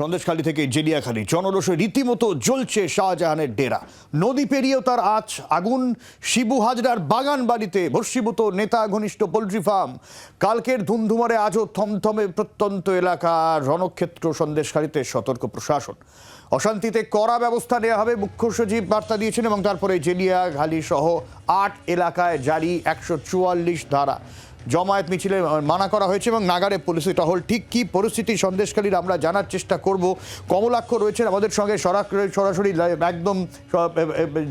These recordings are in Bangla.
সন্দেশখালী থেকে জেলিয়াখালী জনরোষে রীতিমতো জ্বলছে শাহজাহানের ডেরা। নদী পেরিয়েও তার আজ আগুন, শিবু হাজরার বাগান বাড়িতে ভস্মীভূত নেতা ঘনিষ্ঠ পোলট্রি ফার্ম। কালকের ধুমধুমারে আজও থমথমে প্রত্যন্ত এলাকা, রণক্ষেত্র সন্দেশখালীতে সতর্ক প্রশাসন। অশান্তিতে কড়া ব্যবস্থা নেওয়া হবে, মুখ্য সচিব বার্তা দিয়েছেন এবং তারপরে জেলিয়াখালী সহ আট এলাকায় জারি একশো চুয়াল্লিশ ধারা। জমায়েত মিছিলে মানা করা হয়েছে এবং নাগারে পুলিশি টহল। ঠিক কী পরিস্থিতি সন্দেশকালীর আমরা জানার চেষ্টা করব। কমলাক্ষ রয়েছেন আমাদের সঙ্গে সরাসরি একদম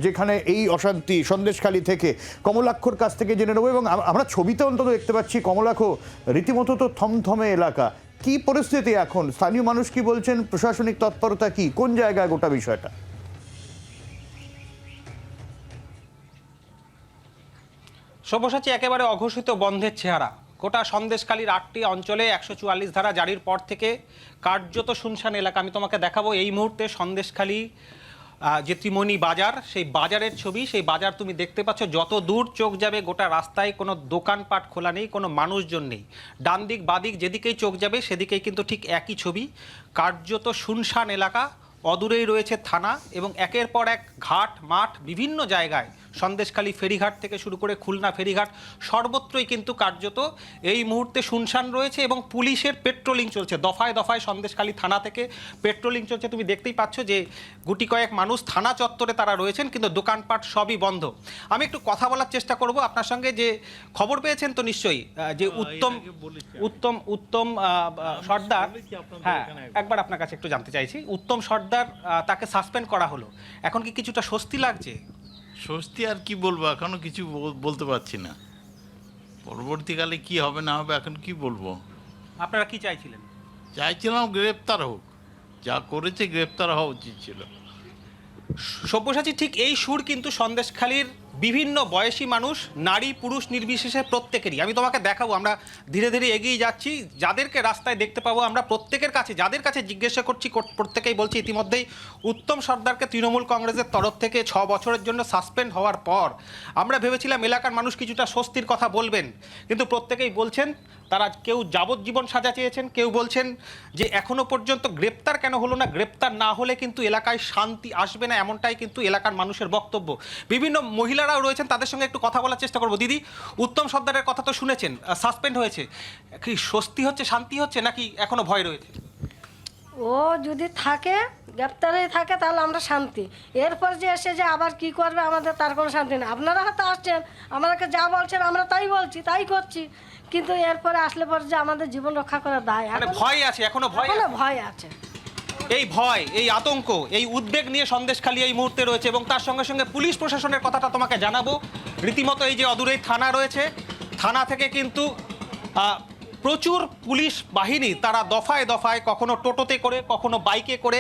যেখানে এই অশান্তি সন্দেশখালী থেকে। কমলাক্ষর কাছ থেকে জেনে নেব এবং আমরা ছবিতে অন্তত দেখতে পাচ্ছি কমলাক্ষ, রীতিমতো তো থমথমে এলাকা। কি পরিস্থিতি এখন? স্থানীয় মানুষ কি বলছেন? প্রশাসনিক তৎপরতা কি? কোন জায়গায় গোটা বিষয়টা? সব্যসাচী একেবারে অঘোষিত বন্ধের চেহারা। গোটা সন্দেশখালীর আটটি অঞ্চলে একশো চুয়াল্লিশ ধারা জারির পর থেকে কার্যত শুনশান এলাকা। আমি তোমাকে দেখাবো এই মুহূর্তে সন্দেশখালী যে ত্রিমণি বাজার। সেই বাজারের ছবি, সেই বাজার তুমি দেখতে পাচ্ছ। যত দূর চোখ যাবে গোটা রাস্তায় কোনো দোকানপাট খোলা নেই, কোনো মানুষজন নেই। ডান দিক বাদিক যেদিকেই চোখ যাবে, সেদিকেই কিন্তু ঠিক একই ছবি। কার্যত শুনশান এলাকা, অদূরেই রয়েছে থানা এবং একের পর এক ঘাট, মাঠ, বিভিন্ন জায়গায় সন্দেশখালী ফেরিঘাট থেকে শুরু করে খুলনা ফেরিঘাট সর্বত্রই কিন্তু কার্যত এই মুহূর্তে শুনশান রয়েছে এবং পুলিশের পেট্রোলিং চলছে। দফায় দফায় সন্দেশখালী থানা থেকে পেট্রোলিং চলছে। তুমি দেখতেই পাচ্ছ যে গুটি কয়েক মানুষ থানা চত্বরে তারা রয়েছেন কিন্তু দোকানপাট সবই বন্ধ। আমি একটু কথা বলার চেষ্টা করব আপনার সঙ্গে যে খবর পেয়েছেন তো নিশ্চয়ই যে উত্তম উত্তম উত্তম আহ, সর্দার হ্যাঁ একবার। আপনার কাছে একটু জানতে চাইছি। উত্তম সর্দার তাকে সাসপেন্ড করা হলো। এখন কি কিছুটা স্বস্তি লাগছে? স্বস্তি আর কি বলব? এখনও কিছু বলতে পারছি না। পরবর্তীকালে কি হবে না হবে এখন কি বলব? আপনারা কি চাইছিলেন? চাইছিলাম গ্রেপ্তার হোক। যা করেছে গ্রেপ্তার হওয়া উচিত ছিল। সব্যসাচী ঠিক এই সুর কিন্তু সন্দেশখালীর বিভিন্ন বয়সী মানুষ, নারী, পুরুষ নির্বিশেষে প্রত্যেকেরই। আমি তোমাকে দেখাবো, আমরা ধীরে ধীরে এগিয়ে যাচ্ছি। যাদেরকে রাস্তায় দেখতে পাবো, আমরা প্রত্যেকের কাছে, যাদের কাছে জিজ্ঞাসা করছি প্রত্যেকেই বলছি ইতিমধ্যেই উত্তম সর্দারকে তৃণমূল কংগ্রেসের তরফ থেকে ছ বছরের জন্য সাসপেন্ড হওয়ার পর আমরা ভেবেছিলাম এলাকার মানুষ কিছুটা স্বস্তির কথা বলবেন, কিন্তু প্রত্যেকেই বলছেন, তারা কেউ যাবজ্জীবন সাজা চেয়েছেন, কেউ বলছেন যে এখনও পর্যন্ত গ্রেপ্তার কেন হলো না, গ্রেপ্তার না হলে কিন্তু এলাকায় শান্তি আসবে না, এমনটাই কিন্তু এলাকার মানুষের বক্তব্য। বিভিন্ন মহিলারাও রয়েছেন তাদের সঙ্গে একটু কথা বলার চেষ্টা করব। দিদি উত্তম সর্দারের কথা তো শুনেছেন সাসপেন্ড হয়েছে। কি স্বস্তি হচ্ছে শান্তি হচ্ছে নাকি এখনও ভয় রয়েছে? ও যদি থাকে গ্রেপ্তারে থাকে তাহলে আমরা শান্তি। এরপর যে এসে যে আবার কি করবে আমাদের তার কোনো শান্তি নেই। আপনারা হয়তো আসছেন আমাদেরকে যা বলছেন আমরা তাই বলছি তাই করছি। কিন্তু এরপরে আসলে পর যে আমাদের জীবন রক্ষা করা দায়। মানে ভয় আছে এখনও ভয় ভয় আছে। এই ভয়, এই আতঙ্ক, এই উদ্বেগ নিয়ে সন্দেশখালী এই মুহূর্তে রয়েছে এবং তার সঙ্গে সঙ্গে পুলিশ প্রশাসনের কথাটা তোমাকে জানাব। রীতিমতো এই যে অদূরেই থানা রয়েছে, থানা থেকে কিন্তু প্রচুর পুলিশ বাহিনী তারা দফায় দফায় কখনো টোটোতে করে, কখনো বাইকে করে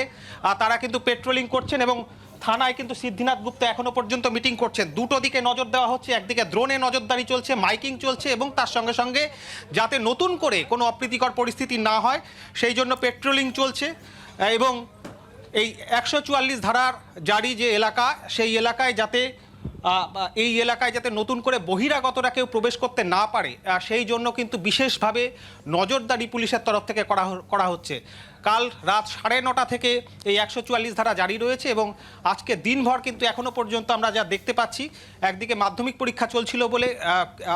তারা কিন্তু পেট্রোলিং করছেন এবং থানায় কিন্তু সিদ্ধিনাথ গুপ্তা এখনও পর্যন্ত মিটিং করছেন। দুটো দিকে নজর দেওয়া হচ্ছে, একদিকে ড্রোনে নজরদারি চলছে মাইকিং চলছে এবং তার সঙ্গে সঙ্গে যাতে নতুন করে কোনো অপ্রীতিকর পরিস্থিতি না হয়, সেই জন্য পেট্রোলিং চলছে। এবং এই একশো চুয়াল্লিশ ধারার জারি যে এলাকা, সেই এলাকায় যাতে এই এলাকায় যাতে নতুন করে বহিরাগতরা কেউ প্রবেশ করতে না পারে সেই জন্য কিন্তু বিশেষভাবে নজরদারি পুলিশের তরফ থেকে করা করা হচ্ছে। কাল রাত সাড়ে নটা থেকে এই একশো চুয়াল্লিশ ধারা জারি রয়েছে এবং আজকে দিনভর কিন্তু এখনও পর্যন্ত আমরা যা দেখতে পাচ্ছি, একদিকে মাধ্যমিক পরীক্ষা চলছিল বলে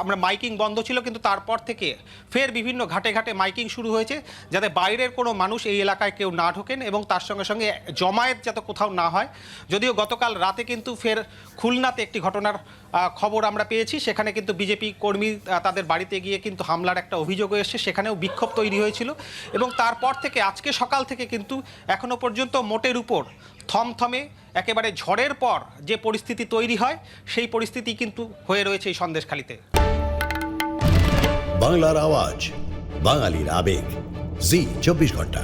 আমরা মাইকিং বন্ধ ছিল, কিন্তু তারপর থেকে ফের বিভিন্ন ঘাটে ঘাটে মাইকিং শুরু হয়েছে যাতে বাইরের কোনো মানুষ এই এলাকায় কেউ না ঢোকেন এবং তার সঙ্গে সঙ্গে জমায়েত যাতে কোথাও না হয়। যদিও গতকাল রাতে কিন্তু ফের খুলনাতে একটি ঘটনার খবর আমরা পেয়েছি, সেখানে কিন্তু বিজেপি কর্মী তাদের বাড়িতে গিয়ে কিন্তু হামলার একটা অভিযোগ এসেছে, সেখানেও বিক্ষোভ তৈরি হয়েছিল এবং তারপর থেকে আজকে সকাল থেকে কিন্তু এখনও পর্যন্ত মোটের উপর থমথমে, একেবারে ঝড়ের পর যে পরিস্থিতি তৈরি হয়, সেই পরিস্থিতি কিন্তু হয়ে রয়েছে এই সন্দেশখালিতে। বাংলার আওয়াজ, বাঙালির আবেগ। জি, চব্বিশ ঘণ্টা।